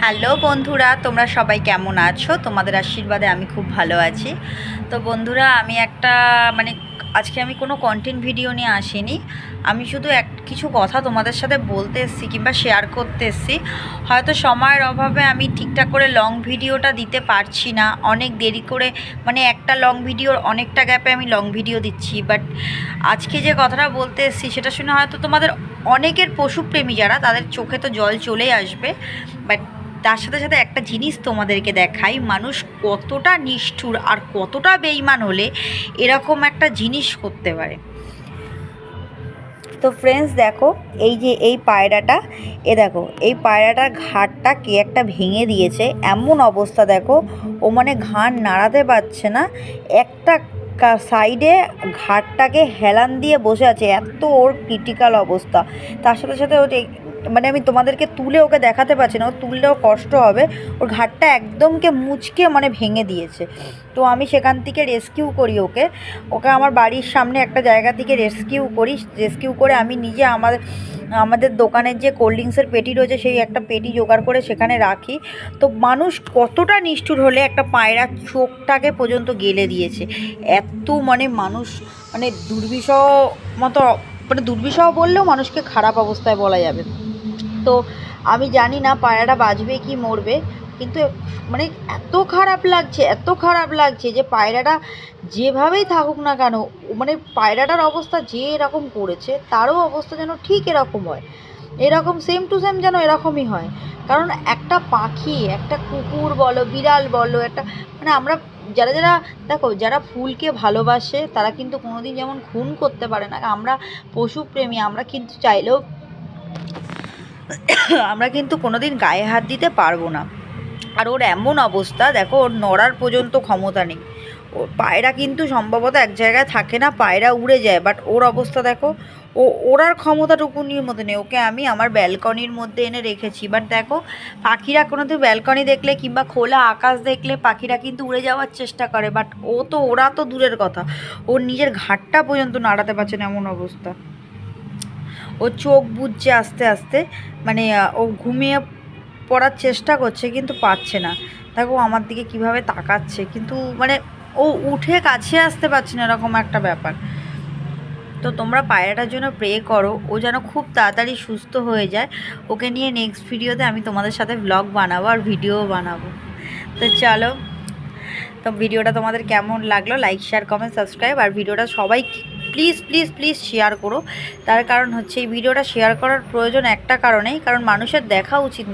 Hello বন্ধুরা, তোমরা সবাই কেমন আছো? তোমাদের আশীর্বাদে আমি খুব ভালো আছি। তো বন্ধুরা, আমি একটা মানে আজকে আমি কোনো কন্টেন্ট ভিডিও নিয়ে আসিনি। আমি শুধু এক, কিছু কথা তোমাদের সাথে বলতে এসেছি কিংবা শেয়ার করতে এসেছি। হয়তো সময়ের অভাবে আমি ঠিকঠাক করে লং ভিডিওটা দিতে পারছি না। অনেক দেরি করে মানে একটা লং ভিডিওর অনেকটা গ্যাপে আমি লং ভিডিও দিচ্ছি। বাট আজকে যে কথাটা বলতে এসেছি, সেটা শুনে হয়তো তোমাদের অনেকের পশুপ্রেমী যারা, তাদের চোখে তো জল চলেই আসবে। বাট তার সাথে সাথে একটা জিনিস তোমাদেরকে দেখাই, মানুষ কতটা নিষ্ঠুর আর কতটা বেইমান হলে এরকম একটা জিনিস করতে পারে। তো ফ্রেন্ডস দেখো, এই যে এই পায়রাটা, এ দেখো, এই পায়রাটার ঘাটটা কে একটা ভেঙে দিয়েছে, এমন অবস্থা দেখো, ও মানে ঘাড় নাড়াতে পারছে না, একটা সাইডে ঘাটটাকে হেলান দিয়ে বসে আছে, এত ওর ক্রিটিক্যাল অবস্থা। তার সাথে সাথে ও যে- মানে আমি তোমাদেরকে তুলে ওকে দেখাতে পারছি না, ও তুললেও কষ্ট হবে। ওর ঘাটটা একদমকে মুচকে মানে ভেঙে দিয়েছে। তো আমি সেখান থেকে রেস্কিউ করি ওকে। ওকে আমার বাড়ির সামনে একটা জায়গা থেকে রেস্কিউ করি। রেস্কিউ করে আমি নিজে আমার, আমাদের দোকানের যে কোল্ড ড্রিঙ্কসের পেটি রয়েছে, সেই একটা পেটি জোগাড় করে সেখানে রাখি। তো মানুষ কতটা নিষ্ঠুর হলে একটা পায়রা চোখটাকে পর্যন্ত গেলে দিয়েছে। এত মানে মানুষ মানে দুর্বিষহ মতো মানে দুর্বিষহ বললেও মানুষকে খারাপ অবস্থায় বলা যাবে তো আমি জানি না পায়রাটা বাঁচবে কি মরবে, কিন্তু মানে এত খারাপ লাগছে, এত খারাপ লাগছে যে পায়রাটা যেভাবেই থাকুক না কেন মানে পায়রাটার অবস্থা যে এরকম করেছে, তারও অবস্থা যেন ঠিক এরকম হয়। এরকম সেম টু সেম যেন এরকমই হয়। কারণ একটা পাখি, একটা কুকুর বলো, বিড়াল বলো, একটা মানে আমরা যারা যারা দেখো, যারা ফুলকে ভালোবাসে, তারা কিন্তু কোনোদিন যেমন খুন করতে পারে না। আমরা পশুপ্রেমী, আমরা কিন্তু চাইলেও আমরা কিন্তু কোনোদিন গায়ে হাত দিতে পারব না। আর ওর এমন অবস্থা, দেখো ওর নড়ার পর্যন্ত ক্ষমতা নেই। ও পায়রা কিন্তু সম্ভবত এক জায়গায় থাকে না, পায়রা উড়ে যায় বাট ওর অবস্থা দেখো, ও ওড়ার ক্ষমতাটুকুনির মধ্যে নেই। ওকে আমি আমার ব্যালকনির মধ্যে এনে রেখেছি বাট দেখো, পাখিরা কোনোদিন ব্যালকনি দেখলে কিংবা খোলা আকাশ দেখলে পাখিরা কিন্তু উড়ে যাওয়ার চেষ্টা করে বাট ও তো, ওরা তো দূরের কথা। ওর নিজের ঘাটটা পর্যন্ত নাড়াতে পারছে না এমন অবস্থা। ও চোখ বুঝছে আস্তে আস্তে মানে ও ঘুমিয়ে পড়ার চেষ্টা করছে কিন্তু পাচ্ছে না। দেখো আমার দিকে কীভাবে তাকাচ্ছে, কিন্তু মানে ও উঠে কাছে আসতে পারছে না এরকম একটা ব্যাপার। তো তোমরা পায়রাটার জন্য প্রে করো, ও যেন খুব তাড়াতাড়ি সুস্থ হয়ে যায়। ওকে নিয়ে নেক্সট ভিডিওতে আমি তোমাদের সাথে ব্লগ বানাবো আর ভিডিও বানাবো। তো চলো, তো ভিডিওটা তোমাদের কেমন লাগল লাইক শেয়ার কমেন্ট সাবস্ক্রাইব আর ভিডিওটা সবাই প্লিজ প্লিজ প্লিজ শেয়ার করো। তার কারণ হচ্ছে এই ভিডিওটা শেয়ার করার প্রয়োজন একটা কারণেই, কারণ মানুষের দেখা উচিত